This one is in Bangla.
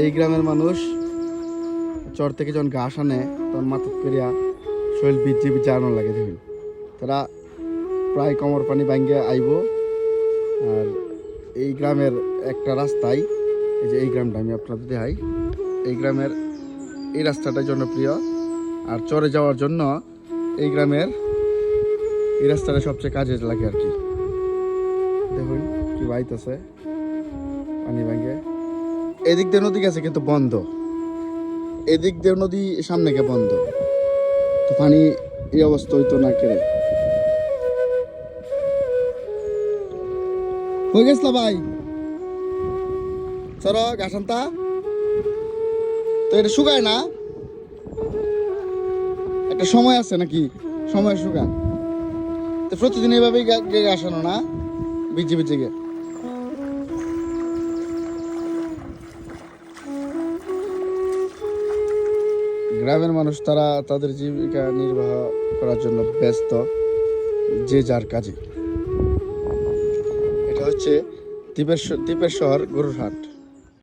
এই গ্রামের মানুষ চর থেকে যখন ঘাস আনে, তখন মাথা করিয়া শরীর বিজি বিজি আনো লাগে, দেখুন। তারা প্রায় কমর পানি ভাঙ্গে আইব। আর এই গ্রামের একটা রাস্তায়, এই যে এই গ্রামটা আমি আপনাদের দেখাই, এই গ্রামের এই রাস্তাটা জনপ্রিয়। আর চরে যাওয়ার জন্য এই গ্রামের এই রাস্তাটা সবচেয়ে কাজে লাগে আর কি। দেখুন, কি বাইতেছে পানি ভাঙ্গে। এদিক দিয়ে নদী গেছে কিন্তু বন্ধ। এদিক দিয়ে নদী সামনে গে বন্ধ। তো পানি এই অবস্থা হইতো না কেড়ে হয়ে গেছিল ভাই? চলো, গাছান্তা। তো এটা শুকায় না? একটা সময় আছে নাকি? সময় শুকান তো প্রতিদিন এভাবেই গাছানো না? বিজি বিজি গে গ্রামের মানুষ, তারা তাদের জীবিকা নির্বাহ করার জন্য ব্যস্ত, যে যার কাজে। এটা হচ্ছে দ্বীপের দ্বীপের শহর গরুরহাট।